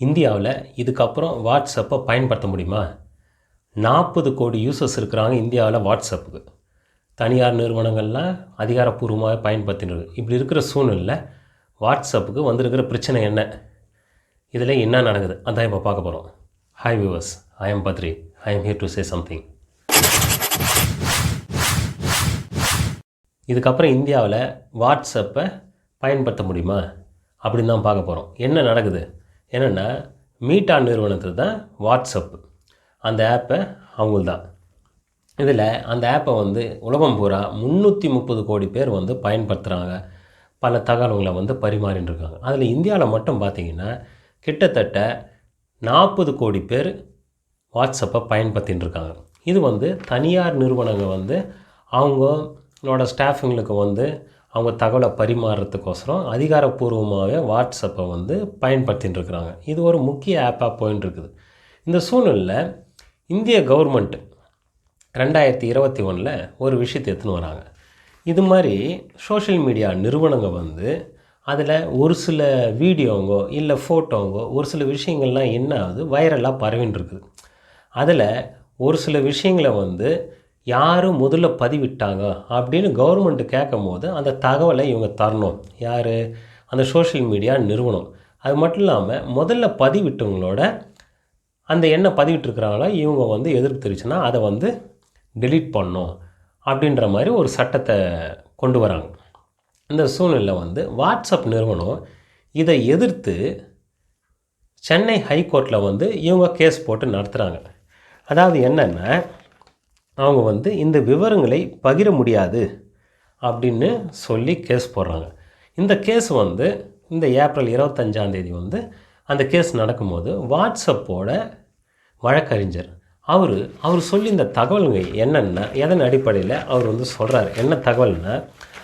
இந்தியாவில் இதுக்கப்புறம் வாட்ஸ்அப்பை பயன்படுத்த முடியுமா? நாற்பது கோடி யூசர்ஸ் இருக்கிறாங்க இந்தியாவில் வாட்ஸ்அப்புக்கு தனியார் நிறுவனங்கள்லாம் அதிகாரப்பூர்வமாக பயன்படுத்தினது. இப்படி இருக்கிற சூழ்நிலையில் வாட்ஸ்அப்புக்கு வந்திருக்கிற பிரச்சனை என்ன? இதில் என்ன நடக்குது? அதான் இப்போ பார்க்க போகிறோம் hi viewers I am Badri I am here to say something இதுக்கப்புறம் இந்தியாவில் வாட்ஸ்அப்பை பயன்படுத்த முடியுமா? அப்படின்னு தான் பார்க்க போகிறோம் என்ன நடக்குது? என்னென்னா மீட்டா நிறுவனத்தில் தான் வாட்ஸ்அப் அந்த ஆப்பை அவங்கள்தான். இதில் அந்த ஆப்பை வந்து உலகம் பூரா முந்நூற்றி முப்பது கோடி பேர் வந்து பயன்படுத்துகிறாங்க பல தகவல்களை வந்து பரிமாறின்னு இருக்காங்க. அதில் இந்தியாவில் மட்டும் பார்த்தீங்கன்னா கிட்டத்தட்ட நாற்பது கோடி பேர் வாட்ஸ்அப்பை பயன்படுத்தின்னு இருக்காங்க. இது வந்து தனியார் நிறுவனங்கள் வந்து அவங்களோட ஸ்டாஃபுங்களுக்கு வந்து அவங்க தகவலை பரிமாறுறதுக்கோசரம் அதிகாரப்பூர்வமாகவே வாட்ஸ்அப்பை வந்து பயன்படுத்தின்னு இருக்கிறாங்க இது ஒரு முக்கிய ஆப்பாக போயின்னு இருக்குது இந்த சூழ்நிலையில் இந்திய கவர்மெண்ட்டு ரெண்டாயிரத்தி இருபத்தி ஒன்றில் ஒரு விஷயத்தை எடுத்துன்னு வராங்க. இது மாதிரி சோஷியல் மீடியா நிறுவனங்கள் வந்து அதில் ஒரு சில வீடியோங்கோ இல்லை ஃபோட்டோங்கோ ஒரு சில விஷயங்கள்லாம் என்ன ஆகுது? வைரலாக பரவின்னு இருக்குது அதில் ஒரு சில விஷயங்களை வந்து யார் முதல்ல பதிவிட்டாங்க அப்படின்னு கவர்மெண்ட்டு கேட்கும் போது அந்த தகவலை இவங்க தரணும். யார்? அந்த சோஷியல் மீடியா நிறுவனம். அது மட்டும் இல்லாமல் முதல்ல பதிவிட்டவங்களோட அந்த என்ன பதிவிட்டுருக்கிறாங்களோ இவங்க வந்து எதிர்ப்பு தெரிவிச்சுன்னா அதை வந்து டெலீட் பண்ணணும் அப்படின்ற மாதிரி ஒரு சட்டத்தை கொண்டு வராங்க. இந்த சூழ்நிலை வந்து வாட்ஸ்அப் நிறுவனம் இதை எதிர்த்து சென்னை ஹைகோர்ட்டில் வந்து இவங்க கேஸ் போட்டு நடத்துகிறாங்க அதாவது என்னென்னா அவங்க வந்து இந்த விவரங்களை பகிர முடியாது அப்படின்னு சொல்லி கேஸ் போடுறாங்க. இந்த கேஸ் வந்து இந்த ஏப்ரல் இருபத்தஞ்சாந்தேதி வந்து அந்த கேஸ் நடக்கும்போது வாட்ஸ்அப்போட வழக்கறிஞர் அவர் அவர் சொல்லி இந்த தகவலுங்க என்னென்ன எதன் அடிப்படையில் அவர் வந்து சொல்கிறார் என்ன தகவல்னா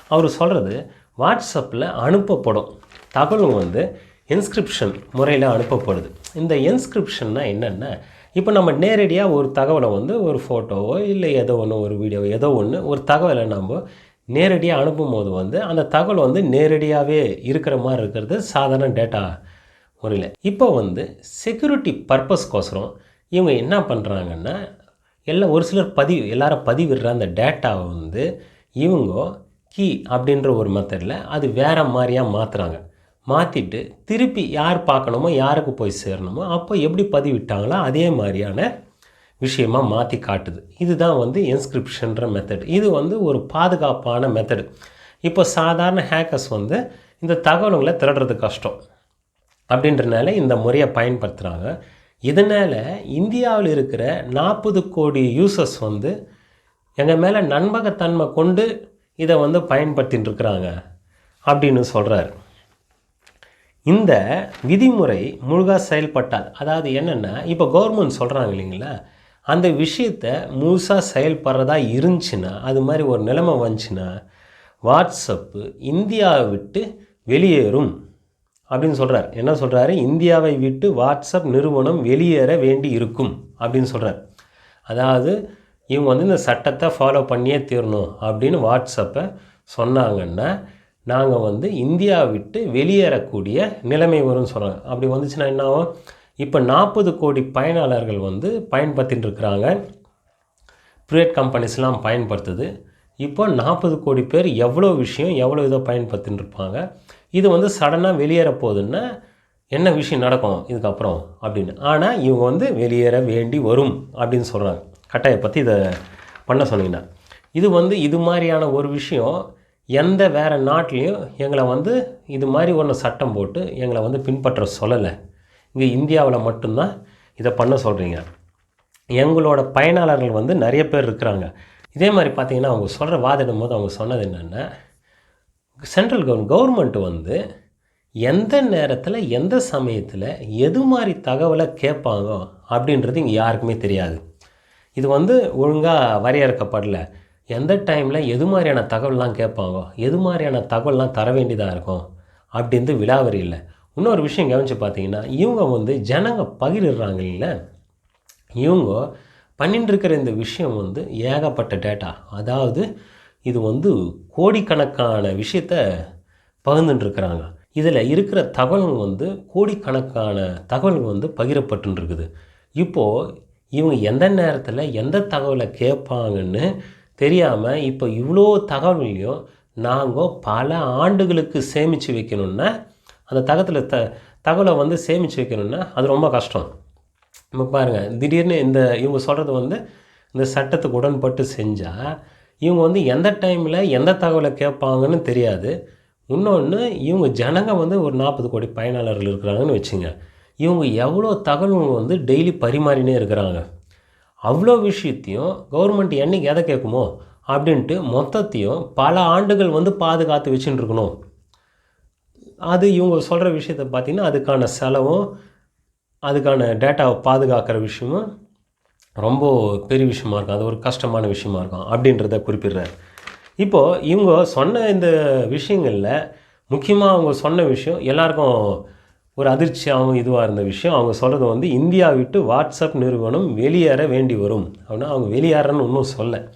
அவர் சொல்கிறது வாட்ஸ்அப்பில் அனுப்பப்படும். தகவலுங்க வந்து என்ஸ்கிரிப்ஷன் முறையில் அனுப்பப்படுது. இந்த என்ஸ்கிரிப்ஷன்னால் என்னென்னா இப்போ நம்ம நேரடியாக ஒரு தகவலை வந்து ஒரு ஃபோட்டோவோ இல்லை ஏதோ ஒன்று ஒரு வீடியோ ஏதோ ஒன்று ஒரு தகவலை நம்ம நேரடியாக அனுப்பும்போது வந்து அந்த தகவல் வந்து நேரடியாகவே இருக்கிற மாதிரி இருக்கிறது சாதாரண டேட்டா முறையில். இப்போ வந்து செக்யூரிட்டி பர்பஸ்க்கோசரம் இவங்க என்ன பண்ணுறாங்கன்னா எல்லாம் ஒரு சிலர் பதிவு எல்லாரும் பதிவிடுற அந்த டேட்டாவை வந்து இவங்க கீ அப்படின்ற ஒரு மெத்தடில் அது வேறு மாதிரியாக மாற்றுறாங்க மாற்றிட்டு திருப்பி யார் பார்க்கணுமோ யாருக்கு போய் சேரணுமோ அப்போ எப்படி பதிவிட்டாங்களோ அதே மாதிரியான விஷயமாக மாற்றி காட்டுது. இதுதான் வந்து இன்ஸ்கிரிப்ஷன்ற மெத்தட் இது வந்து ஒரு பாதுகாப்பான மெத்தடு இப்போ சாதாரண ஹேக்கர்ஸ் வந்து இந்த தகவல்களை திருடுறது கஷ்டம். அப்படின்றனால இந்த முறையை பயன்படுத்துகிறாங்க இதனால் இந்தியாவில் இருக்கிற நாற்பது கோடி யூசர்ஸ் வந்து எங்கள் மேலே நண்பகத்தன்மை கொண்டு இதை வந்து பயன்படுத்தின்னு இருக்கிறாங்க அப்படின்னு சொல்கிறாரு இந்த விதிமுறை முழுகாக செயல்பட்டால் அதாவது என்னென்னா இப்போ கவர்மெண்ட் சொல்கிறாங்க இல்லைங்களா அந்த விஷயத்த முழுசாக செயல்படுறதா இருந்துச்சுன்னா அது மாதிரி ஒரு நிலைமை வந்துச்சுன்னா வாட்ஸ்அப்பு இந்தியாவை விட்டு வெளியேறும் அப்படின்னு சொல்கிறார் என்ன சொல்கிறாரு இந்தியாவை விட்டு வாட்ஸ்அப் நிறுவனம் வெளியேற வேண்டி இருக்கும் அப்படின்னு சொல்கிறார் அதாவது இவங்க வந்து இந்த சட்டத்தை ஃபாலோ பண்ணியே தீரணும் அப்படின்னு வாட்ஸ்அப்பை சொன்னாங்கன்னா நாங்கள் வந்து இந்தியா விட்டு வெளியேறக்கூடிய நிலைமை வரும்னு சொல்கிறாங்க அப்படி வந்துச்சுன்னா என்ன ஆகும்? இப்போ நாற்பது கோடி பயனாளர்கள் வந்து பயன்படுத்தின்னு இருக்கிறாங்க. ப்ரைவேட் கம்பெனிஸ்லாம் பயன்படுத்துது. இப்போ நாற்பது கோடி பேர் எவ்வளோ விஷயம் எவ்வளோ இதை பயன்படுத்தின்னு இருப்பாங்க? இது வந்து சடனாக வெளியேற போகுதுன்னா என்ன விஷயம் நடக்கும்? இதுக்கப்புறம் அப்படின்னு. ஆனால் இவங்க வந்து வெளியேற வேண்டி வரும் அப்படின்னு சொல்கிறாங்க கட்டாயை பற்றி இதை பண்ண சொன்னீங்கன்னா. இது வந்து இது மாதிரியான ஒரு விஷயம் எந்த வேறு நாட்டிலையும் எங்களை வந்து இது மாதிரி ஒன்று சட்டம் போட்டு எங்களை வந்து பின்பற்ற சொல்லலை. இங்கே இந்தியாவில் மட்டும்தான் இதை பண்ண சொல்கிறீங்க எங்களோட பயனாளர்கள் வந்து நிறைய பேர் இருக்கிறாங்க. இதே மாதிரி பார்த்திங்கன்னா அவங்க சொல்கிற வாதிடும் போது அவங்க சொன்னது என்னென்னா சென்ட்ரல் கவர்மெண்ட் கவர்மெண்ட் வந்து எந்த நேரத்தில் எந்த சமயத்தில் எது மாதிரி தகவலை கேட்பாங்க அப்படின்றது இங்கே யாருக்குமே தெரியாது. இது வந்து ஒழுங்காக வரையறுக்கப்படலை. எந்த டைமில் எது மாதிரியான தகவல்லாம் கேட்பாங்க? எது மாதிரியான தகவல்லாம் தர வேண்டியதாக இருக்கும்? அப்படின்ட்டு விலாவரி இல்லை. இன்னொரு விஷயம் கவனித்து பார்த்தீங்கன்னா இவங்க வந்து ஜனங்க பகிர்றாங்க இல்லை இவங்க பண்ணிட்டு இருக்கிற இந்த விஷயம் வந்து ஏகப்பட்ட டேட்டா அதாவது இது வந்து கோடிக்கணக்கான விஷயத்த பகிர்ந்துட்டு இருக்கிறாங்க இதில் இருக்கிற தகவல்கள் வந்து கோடிக்கணக்கான தகவல்கள் வந்து பகிரப்பட்டுருக்குது இப்போது இவங்க எந்த நேரத்தில் எந்த தகவலை கேட்பாங்கன்னு தெரியாமல் இப்போ இவ்வளோ தகவல்களையும் நாங்கள் பல ஆண்டுகளுக்கு சேமித்து வைக்கணுன்னா அந்த தகத்தில் த தகவலை வந்து சேமித்து வைக்கணுன்னா அது ரொம்ப கஷ்டம். இப்போ பாருங்கள் திடீர்னு இந்த இவங்க சொல்கிறது வந்து இந்த சட்டத்துக்கு உடன்பட்டு செஞ்சால் இவங்க வந்து எந்த டைமில் எந்த தகவலை கேட்பாங்கன்னு தெரியாது. இன்னொன்று இவங்க ஜனங்க வந்து ஒரு நாற்பது கோடி பயனாளர்கள் இருக்கிறாங்கன்னு வச்சுங்க. இவங்க எவ்வளோ தகவல்கள் வந்து டெய்லி பரிமாறினே இருக்கிறாங்க. அவ்வளோ விஷயத்தையும் கவர்மெண்ட் என்னைக்கு எதை கேட்குமோ அப்படின்ட்டு மொத்தத்தையும் பல ஆண்டுகள் வந்து பாதுகாத்து வச்சுட்டு இருக்கணும் அது இவங்க சொல்கிற விஷயத்தை பார்த்திங்கன்னா அதுக்கான செலவும் அதுக்கான டேட்டாவை பாதுகாக்கிற விஷயமும் ரொம்ப பெரிய விஷயமா இருக்கும். அது ஒரு கஷ்டமான விஷயமா இருக்கும் அப்படின்றத குறிப்பிடுறாரு. இப்போது இவங்க சொன்ன இந்த விஷயங்களில் முக்கியமாக அவங்க சொன்ன விஷயம் எல்லாருக்கும் ஒரு அதிர்ச்சியாகவும் இதுவாக இருந்த விஷயம். அவங்க சொல்கிறது வந்து இந்தியா விட்டு வாட்ஸ்அப் நிறுவனம் வெளியேற வேண்டி வரும். அப்படின்னா அவங்க வெளியேறன்னு ஒன்றும் சொல்ல.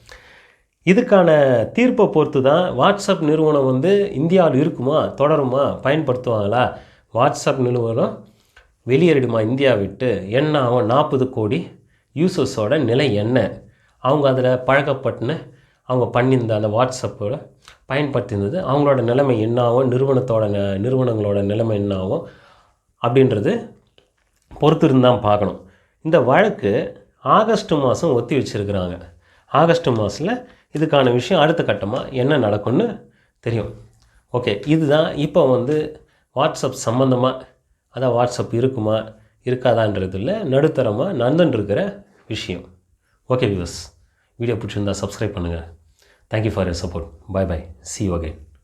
இதுக்கான தீர்ப்பை பொறுத்து தான் வாட்ஸ்அப் நிறுவனம் வந்து இந்தியாவில் இருக்குமா தொடருமா பயன்படுத்துவாங்களா? வாட்ஸ்அப் நிறுவனம் வெளியேறிடுமா இந்தியா விட்டு? என்ன ஆகும்? நாற்பது கோடி யூசர்ஸோட நிலை என்ன? அவங்க அதில் பழக்கப்பட்டுன்னு அவங்க பண்ணியிருந்த அந்த வாட்ஸ்அப்போட பயன்படுத்தியிருந்தது. அவங்களோட நிலைமை என்னாகும் நிறுவனத்தோட ந- நிறுவனங்களோட நிலைமை என்னாகும் அப்படின்றது பொறுத்து இருந்தால் பார்க்கணும். இந்த வழக்கு ஆகஸ்ட் மாதம் ஒத்தி வச்சிருக்கிறாங்க. ஆகஸ்ட் மாதத்தில் இதுக்கான விஷயம் அடுத்த கட்டமாக என்ன நடக்கும்னு தெரியும். ஓகே இதுதான் இப்போ வந்து வாட்ஸ்அப் சம்மந்தமாக அதான் வாட்ஸ்அப் இருக்குமா இருக்காதான்றதுல நடுத்தரமாக நடந்துட்டுருக்கிற விஷயம். ஓகே விவஸ் வீடியோ பிடிச்சிருந்தா சப்ஸ்கிரைப் பண்ணுங்கள் thank you for your support bye bye see okay